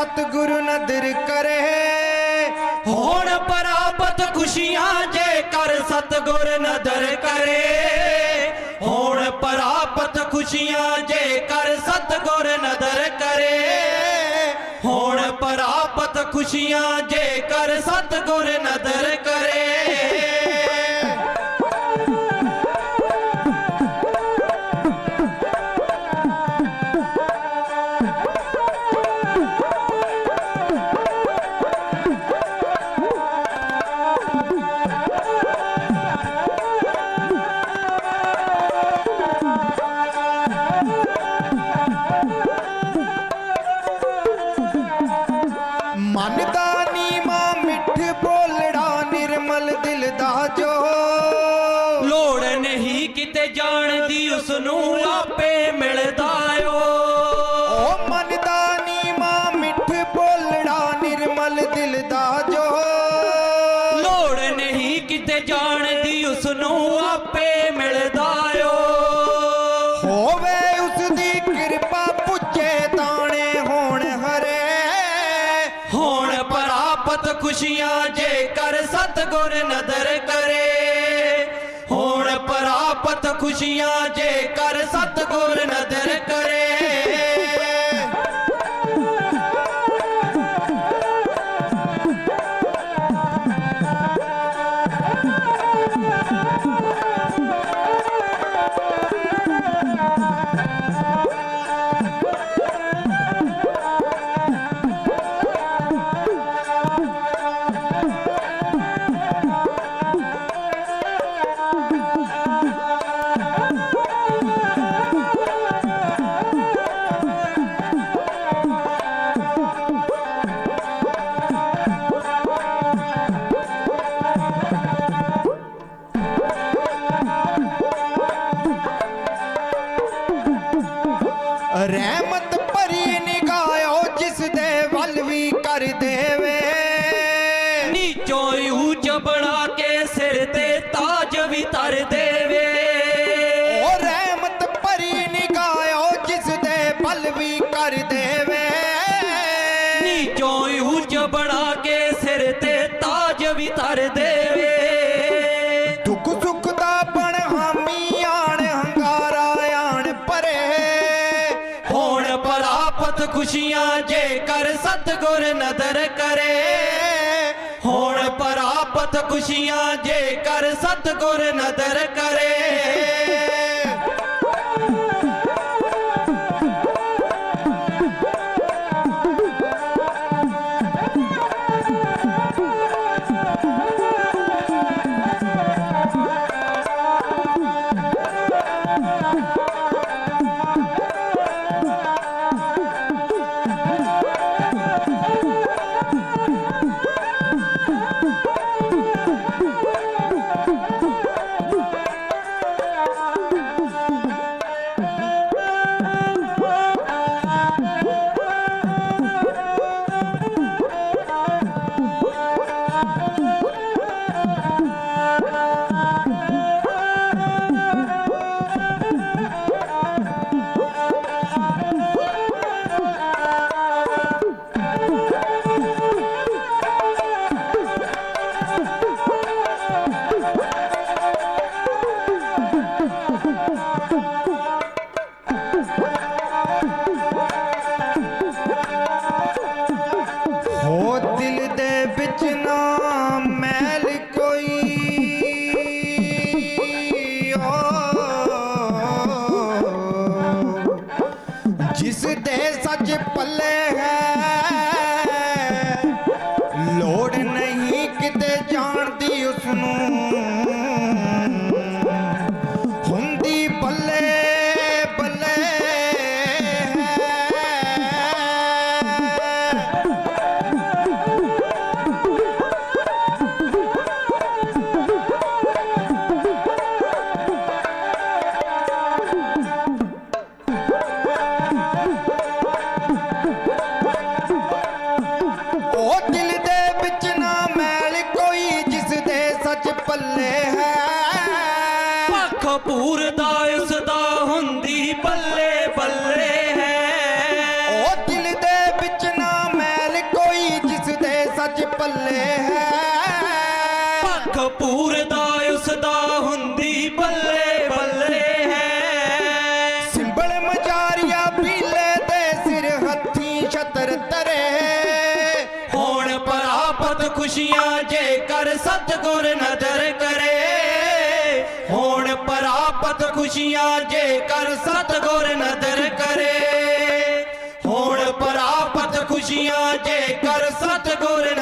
ਸਤਿਗੁਰੂ ਨਦਰ ਕਰੇ। ਹੋਣ ਪ੍ਰਾਪਤ ਖੁਸ਼ੀਆਂ ਜੇ ਕਰ ਸਤਿਗੁਰ ਨਦਰ ਕਰੇ। ਹੋਣ ਪ੍ਰਾਪਤ ਖੁਸ਼ੀਆਂ ਜੇ ਕਰ ਸਤਿਗੁਰ ਨਦਰ ਕਰੇ। ਹੋਣ ਪ੍ਰਾਪਤ ਖੁਸ਼ੀਆਂ ਜੇ ਕਰ ਸਤਿਗੁਰ ਨਦਰ ਕਰੇ। ਮਨ ਦਾ ਨੀਮਾ ਮਿੱਠ ਬੋਲੜਾ ਨਿਰਮਲ ਦਿਲ ਦਾ ਜੋ। ਲੋੜ ਨਹੀਂ ਕਿਤੇ ਜਾਣ ਦੀ ਉਸ ਨੂੰ ਆਪੇ ਮਿਲਦਾ ਓ। ਓ ਮਨ ਦਾ ਨੀਮਾ ਮਿੱਠ ਬੋਲੜਾ ਨਿਰਮਲ ਦਿਲ ਦਾ ਜੋ। ਲੋੜ ਨਹੀਂ ਕਿਤੇ ਜਾਣ ਦੀ ਉਸ ਨੂੰ ਆਪੇ ਮਿਲਦਾ ਓ। ਹੋਵੇ ਉਸ ਦੀ ਕਿਰਪਾ ਪੁੱਜੇ ਖੁਸ਼ੀਆਂ ਜੇ ਕਰ ਸਤਗੁਰ ਨਦਰ ਕਰੇ ਹੋਣ ਪ੍ਰਾਪਤ ਖੁਸ਼ੀਆਂ ਜੇ ਕਰ ਸਤਗੁਰ ਨਦਰ ਕਰੇ। ਰਹਿਮਤ ਭਰੀ ਨਿਗਾਹੋ ਜਿਸ ਦੇ ਖੁਸ਼ੀਆਂ ਜੇ ਕਰ ਸਤਗੁਰ ਨਦਰ ਕਰੇ ਹੋਣ ਪ੍ਰਾਪਤ ਖੁਸ਼ੀਆਂ ਜੇ ਕਰ ਸਤਗੁਰ ਨਦਰ ਕਰੇ। ਪੱਲੇ ਹੈ। ਲੋੜ ਖੁਸ਼ੀਆਂ ਜੇ ਕਰ ਸਤਗੁਰ ਨਦਰ ਕਰੇ, ਹੁਣ ਪ੍ਰਾਪਤ ਖੁਸ਼ੀਆਂ ਜੇ ਕਰ ਸਤਗੁਰ ਨਦਰ ਕਰੇ, ਹੁਣ ਪ੍ਰਾਪਤ ਖੁਸ਼ੀਆਂ ਜੇਕਰ ਸਤਗੁਰ ਨਦਰ